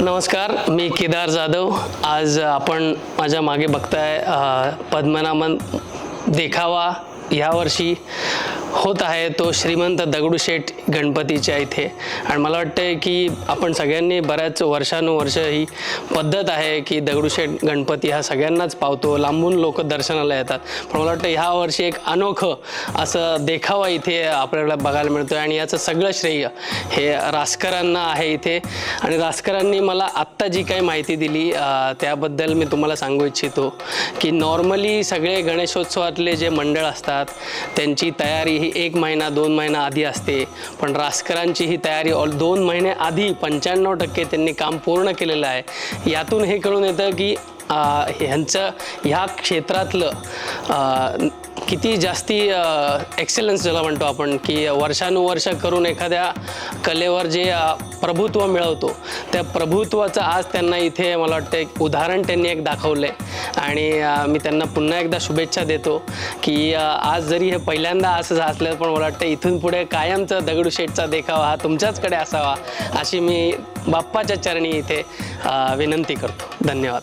नमस्कार मी केदार जाधव. आज आपण माझ्या मागे बघताय पद्मनामन देखावा यावर्षी. होत आहे तो श्रीमंत दगडूशेठ गणपतीच्या इथे. आणि मला वाटतं की आपण सगळ्यांनी बऱ्याच वर्षानुवर्ष ही पद्धत आहे की दगडूशेठ गणपती हा सगळ्यांनाच पावतो. लांबून लोक दर्शनाला येतात. पण मला वाटतं ह्या वर्षी एक अनोखं असं देखावा इथे आपल्याला बघायला मिळतो आणि याचं सगळं श्रेय हे रासकरांना आहे इथे. आणि रासकरांनी मला आत्ता जी काही माहिती दिली त्याबद्दल मी तुम्हाला सांगू इच्छितो की नॉर्मली सगळे गणेशोत्सवातले जे मंडळ असतात त्यांची तयारी ही एक महिना दोन महिना आधी असते. पण रासकरांची ही तयारी ऑल दोन महिने आधी पंच्याण्णव टक्के त्यांनी काम पूर्ण केलेलं आहे. यातून हे कळून येतं की ह्यांचं ह्या क्षेत्रातलं किती जास्ती एक्सेलन्स ज्याला म्हणतो आपण की वर्षानुवर्ष करून एखाद्या कलेवर जे प्रभुत्व मिळवतो त्या प्रभुत्वाचं आज त्यांना इथे मला वाटतं एक उदाहरण त्यांनी एक दाखवलं आहे आणि मी त्यांना पुन्हा एकदा शुभेच्छा देतो की आज जरी हे पहिल्यांदा असं असलं पण मला वाटतं इथून पुढे कायमचा दगडूशेठचा देखावा हा तुमच्याचकडे असावा अशी मी बाप्पाच्या चरणी इथे विनंती करतो. धन्यवाद.